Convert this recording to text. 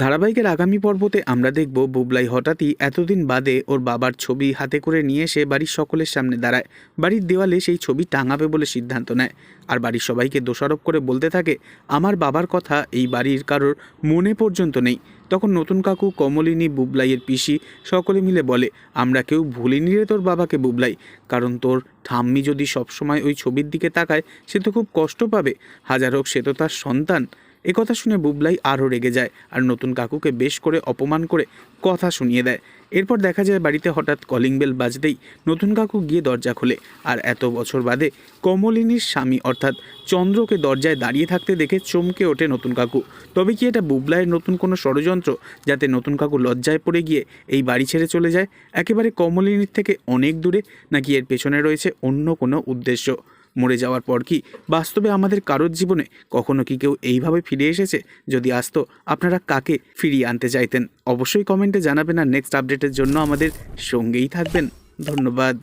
ধারাবাহিকের আগামী পর্বতে আমরা দেখব বুবলাই হঠাৎই এতদিন বাদে ওর বাবার ছবি হাতে করে নিয়ে এসে বাড়ির সকলের সামনে দাঁড়ায়। বাড়ির দেওয়ালে সেই ছবি টাঙাবে বলে সিদ্ধান্ত নেয়। আর বাড়ির সবাইকে দোষারোপ করে বলতে থাকে, আমার বাবার কথা এই বাড়ির কারোর মনে পর্যন্ত নেই। তখন নতুন কাকু কমলিনী বুবলাইয়ের পিসি সকলে মিলে বলে, আমরা কেউ ভুলিনি রে তোর বাবাকে বুবলাই। কারণ তোর ঠাম্মি যদি সবসময় ওই ছবির দিকে তাকায়, সে তো খুব কষ্ট পাবে। হাজার হোক সে তো তার সন্তান। কথা শুনে বুবলাই আরও রেগে যায় আর নতুন কাকুকে বেশ করে অপমান করে কথা শুনিয়ে দেয়। এরপর দেখা যায় বাড়িতে হঠাৎ কলিং বেল বাজতেই নতুন কাকু গিয়ে দরজা খোলে আর এত বছর বাদে কমলিনীর স্বামী অর্থাৎ চন্দ্রকে দরজায় দাঁড়িয়ে থাকতে দেখে চমকে ওঠে নতুন কাকু। তবে কি এটা বুবলাইয়ের নতুন কোনো ষড়যন্ত্র যাতে নতুন কাকু লজ্জায় পড়ে গিয়ে এই বাড়ি ছেড়ে চলে যায়? একেবারে কমলিনীর থেকে অনেক দূরে নাকি এর পেছনে রয়েছে অন্য কোনো উদ্দেশ্য? মরে যাওয়ার পর কি বাস্তবে আমাদের কারোর জীবনে কখনো কি কেউ এইভাবে ফিরে এসেছে? যদি আসতো, আপনারা কাকে ফিরিয়ে আনতে চাইতেন? অবশ্যই কমেন্টে জানাবেন আর নেক্সট আপডেটের জন্য আমাদের সঙ্গেই থাকবেন। ধন্যবাদ।